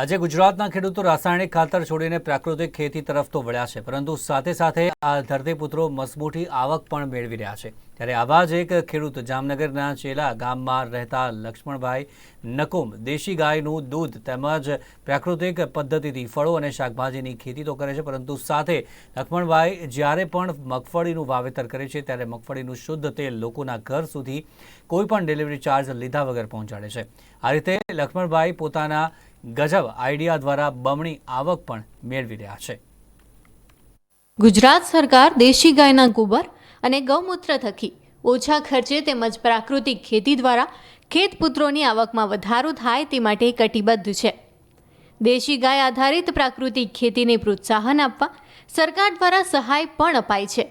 આજે ગુજરાતના ખેડૂતો રાસાયણિક ખાતર છોડીને પ્રાકૃતિક ખેતી તરફ તો વળ્યા છે, પરંતુ સાથે સાથે આ ધરતીપુત્રો મસમોટી આવક પણ મેળવી રહ્યા છે. ત્યારે આવા જ એક ખેડૂત જામનગરના ચેલા ગામમાં રહેતા લક્ષ્મણભાઈ નકુમ દેશી ગાયનું દૂધ તેમજ પ્રાકૃતિક પદ્ધતિથી ફળો અને શાકભાજીની ખેતી તો કરે છે, પરંતુ સાથે લક્ષ્મણભાઈ જ્યારે પણ મગફળીનું વાવેતર કરે છે, ત્યારે મગફળીનું શુદ્ધ તેલ લોકોના ઘર સુધી કોઈ પણ ડિલિવરી ચાર્જ લીધા વગર પહોંચાડે છે. આ રીતે લક્ષ્મણભાઈ પોતાના ગજબ આઈડિયા દ્વારા બમણી આવક પણ મેળવી રહ્યા છે. ગુજરાત સરકાર દેશી ગાયના ગોબર અને ગૌમૂત્ર થકી ઓછા ખર્ચે તેમજ પ્રાકૃતિક ખેતી દ્વારા ખેતપુત્રોની આવકમાં વધારો થાય તે માટે કટિબદ્ધ છે. દેશી ગાય આધારિત પ્રાકૃતિક ખેતીને પ્રોત્સાહન આપવા સરકાર દ્વારા સહાય પણ અપાય છે.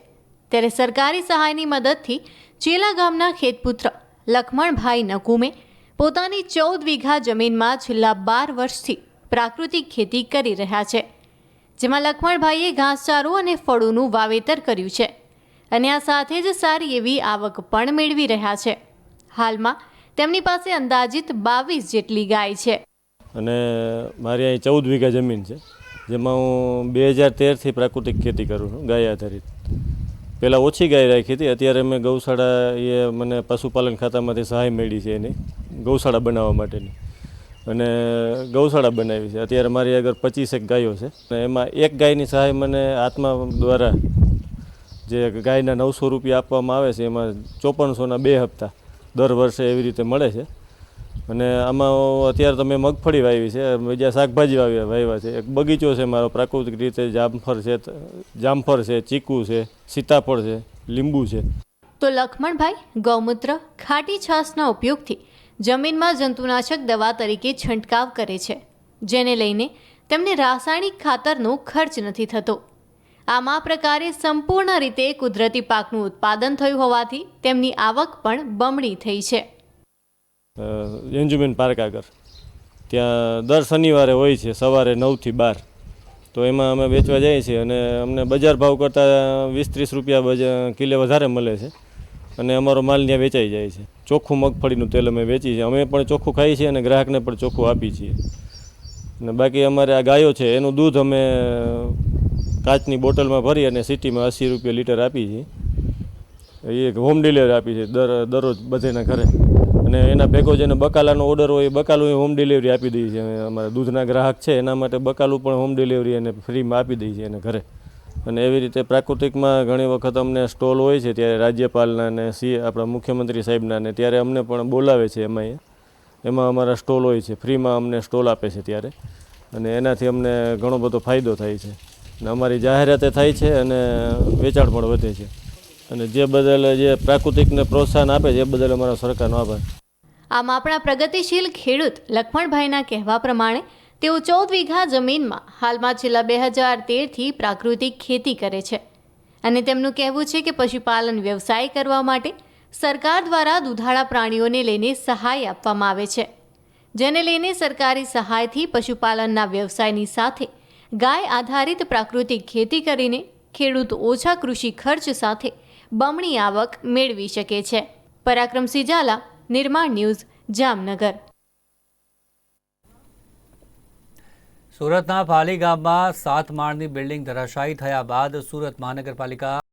ત્યારે સરકારી સહાયની મદદથી ચેલા ગામના ખેતપુત્ર લખમણભાઈ નકુમે પોતાની ચૌદ વીઘા જમીનમાં છેલ્લા બાર વર્ષથી પ્રાકૃતિક ખેતી કરી રહ્યા છે. જેમાં લખમણભાઈએ ઘાસચારો અને ફળોનું વાવેતર કર્યું છે અને આ સાથે જ સારી એવી આવક પણ મેળવી રહ્યા છે. હાલમાં તેમની પાસે અંદાજિત બાવીસ જેટલી ગાય છે. અને મારી અહીં ચૌદ વીઘા જમીન છે, જેમાં હું બે હજાર તેરથી પ્રાકૃતિક ખેતી કરું છું, ગાય આધારિત. પહેલાં ઓછી ગાય રાખી હતી, અત્યારે મેં ગૌશાળા એ મને પશુપાલન ખાતામાંથી સહાય મળી છે એની. ગૌશાળા બનાવવા માટેની. અને ગૌશાળા બનાવી છે. અત્યારે મારી આગળ પચીસેક ગાયો છે. અને એમાં એક ગાયની સહાય મને આત્મા દ્વારા જે ગાયના નવસો રૂપિયા આપવામાં આવે છે, એમાં ચોપનસોના બે હપ્તા દર વર્ષે એવી રીતે મળે છે. અને આમાં અત્યારે તો મેં મગફળી વાવી છે, બીજા શાકભાજી વાવ્યા વાવ્યા છે. એક બગીચો છે મારો, પ્રાકૃતિક રીતે જામફળ છે જામફળ છે, ચીકુ છે, સીતાફળ છે, લીંબુ છે. તો લખમણભાઈ ગૌમૂત્ર ખાટી છાશના ઉપયોગથી જમીનમાં જંતુનાશક દવા તરીકે છંટકાવ કરે છે. જેને લઈને તેમને રાસાયણિક ખાતરનો ખર્ચ નથી થતો. આમ આ પ્રકારે સંપૂર્ણ રીતે કુદરતી પાકનું ઉત્પાદન થયું હોવાથી તેમની આવક પણ બમણી થઈ છે. એન્જુમેન પાર્ક આગળ ત્યાં દર શનિવારે હોય છે, સવારે નવથી બાર. તો એમાં અમે વેચવા જઈએ છીએ અને અમને બજાર ભાવ કરતાં વીસ ત્રીસ રૂપિયા કિલે વધારે મળે છે. અને અમારો માલ ત્યાં વેચાઈ જાય છે. ચોખ્ખું મગફળીનું તેલ અમે વેચીએ છીએ. અમે પણ ચોખ્ખું ખાઈએ છીએ અને ગ્રાહકને પણ ચોખ્ખું આપીએ છીએ. અને બાકી અમારે આ ગાયો છે, એનું દૂધ અમે કાચની બોટલમાં ભરી અને સિટીમાં અસી રૂપિયા લીટર આપીએ છીએ. એ હોમ ડિલિવરી આપી છે, દર, દરરોજ બધેના ઘરે. અને એના ભેગો જેને બકાલાનો ઓર્ડર હોય એ બકાલું હોમ ડિલિવરી આપી દઈએ છીએ. અમારા દૂધના ગ્રાહક છે, એના માટે બકાલું પણ હોમ ડિલિવરી અને ફ્રીમાં આપી દઈએ છીએ એને ઘરે. અને એવી રીતે પ્રાકૃતિકમાં ઘણી વખત અમને સ્ટોલ હોય છે ત્યારે રાજ્યપાલના ને સી આપણા મુખ્યમંત્રી સાહેબના ને ત્યારે અમને પણ બોલાવે છે એમાં. એમાં અમારા સ્ટોલ હોય છે. ફ્રીમાં અમને સ્ટોલ આપે છે ત્યારે. અને એનાથી અમને ઘણો બધો ફાયદો થાય છે. અને અમારી જાહેરાતે થાય છે અને વેચાણ પણ વધે છે. અને જે બદલ જે પ્રાકૃતિકને પ્રોત્સાહન આપે છે એ બદલ અમારા સરકારનો આભાર. આમ આપણા પ્રગતિશીલ ખેડૂત લખમણભાઈના કહેવા પ્રમાણે તેઓ ચૌદ વીઘા જમીનમાં હાલમાં છેલ્લા બે હજાર તેરથી પ્રાકૃતિક ખેતી કરે છે. અને તેમનું કહેવું છે કે પશુપાલન વ્યવસાય કરવા માટે સરકાર દ્વારા દુધાળા પ્રાણીઓને લઈને સહાય આપવામાં આવે છે. જેને લઈને સરકારી સહાયથી પશુપાલનના વ્યવસાયની સાથે ગાય આધારિત પ્રાકૃતિક ખેતી કરીને ખેડૂત ઓછા કૃષિ ખર્ચ સાથે બમણી આવક મેળવી શકે છે. પરાક્રમસિંહ ઝાલા, નિર્માણ ન્યૂઝ, જામનગર. સુરતના પાલી ગામમાં સાત માળની બિલ્ડિંગ ધરાશાયી થયા બાદ સુરત મહાનગરપાલિકા